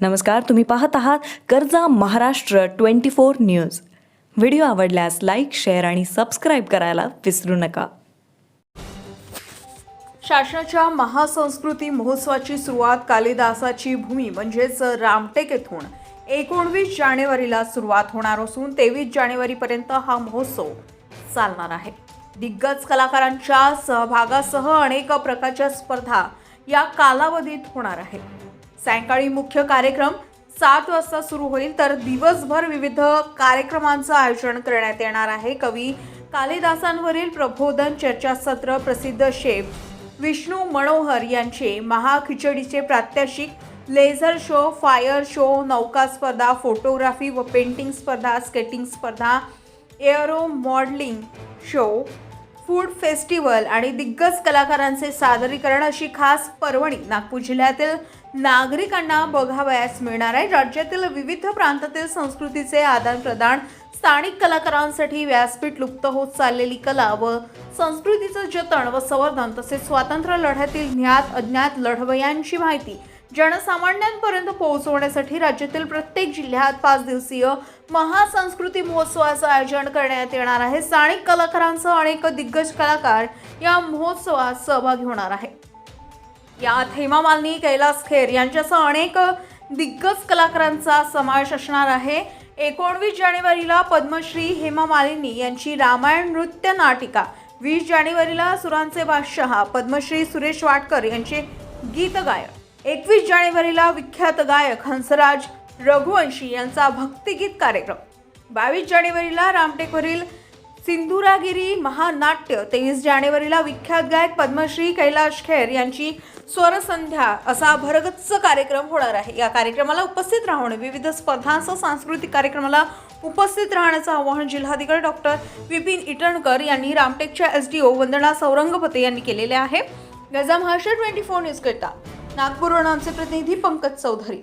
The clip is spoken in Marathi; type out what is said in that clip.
नमस्कार तुम्ही पाहत आहात कर्जा Maharashtra twenty four news. Video आवडल्यास लाईक शेअर आणि सबस्क्राईब करायला विसरू नका. शासनाच्या महासंस्कृती महोत्सवाची सुरुवात कालिदासाची भूमी म्हणजेच रामटेक येथून. एकोणवीस जानेवारीला सुरुवात होणार असून तेवीस जानेवारीपर्यंत हा महोत्सव चालणार आहे. दिग्गज कलाकारांच्या सहभागासह अनेक प्रकारच्या स्पर्धा या कालावधीत होणार आहे. सायंकाळी मुख्य कार्यक्रम सात वाजता सुरू होईल तर दिवसभर विविध कार्यक्रमांचं आयोजन करण्यात येणार आहे. कवी कालिदासांवरील प्रबोधन चर्चासत्र प्रसिद्ध शेफ विष्णू मनोहर यांचे महाखिचडीचे प्रात्यक्षिक लेझर शो फायर शो नौका स्पर्धा फोटोग्राफी व पेंटिंग स्पर्धा स्केटिंग स्पर्धा aero modelling show food festival आणि दिग्गज कलाकारांचे सादरीकरण अशी खास पर्वणी नागपूर जिल्ह्यातील नागरिकांना बघावयास मिळणार आहे. राज्यातील विविध प्रांतातील संस्कृतीचे आदानप्रदान स्थानिक कलाकारांसाठी व्यासपीठ लुप्त होत चाललेली कला व संस्कृतीचं जतन व संवर्धन तसेच स्वातंत्र्य लढ्यातील ज्ञात अज्ञात लढवयांची माहिती जनसामान्यांपर्यंत पोहोचवण्यासाठी राज्यातील प्रत्येक जिल्ह्यात पाच दिवसीय महासंस्कृती महोत्सवाचं आयोजन करण्यात येणार आहे. स्थानिक कलाकारांसह अनेक दिग्गज कलाकार या महोत्सवात सहभागी होणार आहे यात हेमा मालिनी कैलास खेर यांच्यासह अनेक दिग्गज कलाकारांचा समावेश असणार आहे. एकोणवीस जानेवारीला पद्मश्री हेमा मालिनी यांची रामायण नृत्य नाटिका. वीस जानेवारीला सुरांचे बादशहा पद्मश्री सुरेश वाटकर यांचे गीत गायक. एकवीस जानेवारीला विख्यात गायक हंसराज रघुवंशी यांचा भक्तिगीत कार्यक्रम. बावीस जानेवारीला रामटेकवरील त्रिपुरागिरी महानाट्य तेवीस जानेवारीला विख्यात गायक पद्मश्री कैलाश खेर यांची स्वरसंध्या असा भरगच्च कार्यक्रम होणार आहे. या कार्यक्रमाला उपस्थित राहणे विविध स्पर्धांसह सांस्कृतिक कार्यक्रमाला उपस्थित राहण्याचं आवाहन जिल्हाधिकारी डॉक्टर विपिन इटणकर यांनी रामटेकच्या एस डी ओ वंदना सौरंगपते यांनी केलेले आहे. गजा महाशय ट्वेंटी फोर न्यूज करता नागपूर आमचे प्रतिनिधी पंकज चौधरी.